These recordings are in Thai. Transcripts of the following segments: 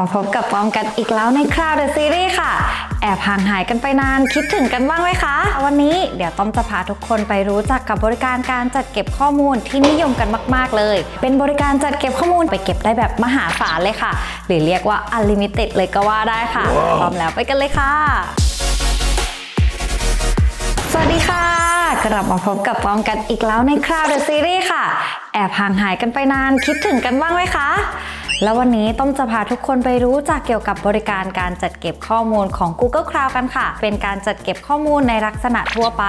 มาพบกับปอมกันอีกแล้วในคราวเดอะซีรีส์ค่ะ แอบห่างหายกันไปนานคิดถึงกันบ้างไหมคะ วันนี้เดี๋ยวต้อมจะพาทุกคนไปรู้จักกับบริการการจัดเก็บข้อมูลที่นิยมกันมาก ๆ เลย เป็นบริการจัดเก็บข้อมูลไปเก็บได้แบบมหาศาลเลยค่ะ หรือเรียกว่า unlimited เลยก็ว่าได้ค่ะพร้อมแล้วไปกันเลยค่ะ สวัสดีค่ะ กลับมาพบกับปอมกันอีกแล้วในคราวเดอะซีรีส์ค่ะ แอบห่างหายกันไปนานคิดถึงกันบ้างไหมคะ แล้ววันนี้ต้อมจะพาทุกคนไปรู้จักเกี่ยวกับบริการการจัดเก็บข้อมูลของ Google Cloud กันค่ะ เป็นการจัดเก็บข้อมูลในลักษณะทั่วไป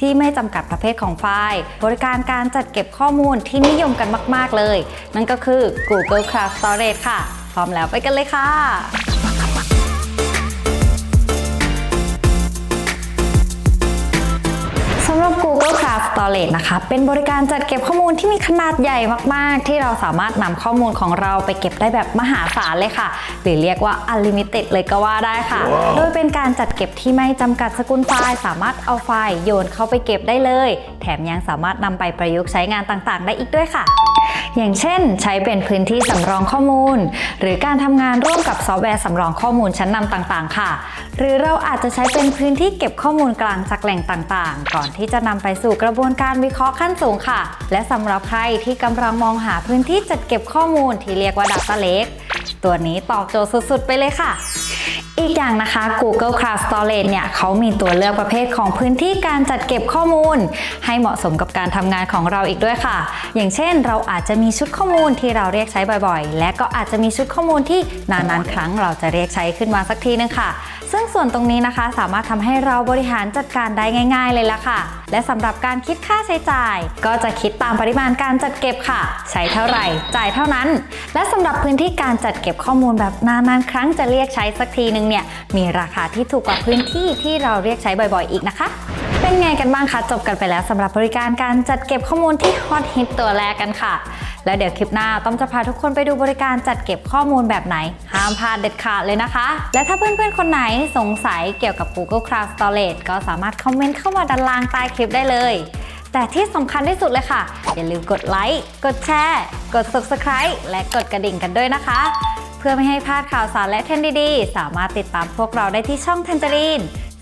ที่ไม่จำกัดประเภทของไฟล์ บริการการจัดเก็บข้อมูลที่นิยมกันมาก ๆ เลย นั่นก็คือ Google Cloud Storage ค่ะ พร้อมแล้วไปกันเลยค่ะ Storage นะคะ เป็นบริการจัดเก็บข้อมูลที่มีขนาดใหญ่มากๆ ที่เราสามารถนำข้อมูลของเราไปเก็บได้แบบมหาศาลเลยค่ะ หรือเรียกว่า unlimited เลยก็ว่าได้ค่ะโดยเป็นการจัดเก็บที่ไม่จำกัดสกุลไฟล์สามารถเอาไฟล์โยนเข้าไปเก็บได้เลย แถมยังสามารถนำไปประยุกต์ใช้งานต่างๆ ได้อีกด้วยค่ะ อย่างเช่น ใช้เป็นพื้นที่สำรองข้อมูล หรือการทำงานร่วมกับซอฟต์แวร์สำรองข้อมูลชั้นนำต่างๆ ค่ะ หรือเราอาจจะใช้เป็นพื้นที่เก็บข้อมูลกลางจากแหล่งต่างๆ ก่อนที่จะนำไปสู่กระบวนการวิเคราะห์ขั้นสูงค่ะ และสำหรับใครที่กำลังมองหาพื้นที่จัดเก็บข้อมูลที่เรียกว่า Data Lake ตัวนี้ตอบโจทย์สุดๆ ไปเลยค่ะ อีกอย่างนะคะ Google Cloud Storage เนี่ยเขามีตัวเลือกประเภทของพื้นที่การจัดเก็บข้อมูล ให้เหมาะสมกับการทำงานของเราอีกด้วยค่ะ อย่างเช่น เราอาจจะมีชุดข้อมูลที่เราเรียกใช้บ่อยๆ และก็อาจจะมีชุดข้อมูลที่นานๆครั้งเราจะเรียกใช้ขึ้นมาสักทีนึงค่ะซึ่งส่วนตรงนี้นะคะสามารถทำให้เราบริหารจัดการได้ง่าย ๆ เลยละค่ะ และสำหรับการคิดค่าใช้จ่าย ก็จะคิดตามปริมาณการจัดเก็บค่ะ ใช้เท่าไหร่ จ่ายเท่านั้น และสำหรับพื้นที่การจัดเก็บข้อมูลแบบนานๆครั้งจะเรียกใช้สักทีนึงเนี่ยมีราคาที่ถูกกว่าพื้นที่ที่เราเรียกใช้บ่อย ๆ อีกนะคะ เป็นไงกันบ้างคะจบกันไปแล้วสำหรับบริการการจัดเก็บข้อมูลที่ฮอตฮิตตัวแรกกันค่ะ แล้วเดี๋ยวคลิปหน้าต้อมจะพาทุกคนไปดูบริการจัดเก็บข้อมูลแบบไหน ห้ามพลาดเด็ดขาดเลยนะคะ และถ้าเพื่อนๆคนไหนสงสัยเกี่ยวกับ Google Cloud Storage ก็สามารถคอมเมนต์เข้ามาด้านล่างใต้คลิปได้เลยแต่ที่สำคัญที่สุดเลยค่ะ อย่าลืมกดไลค์ กดแชร์ กด Subscribe และกดกระดิ่งกันด้วยนะคะ เพื่อไม่ให้พลาดข่าวสารและเทรนด์ดีๆ สามารถติดตามพวกเราได้ที่ช่อง Tangerine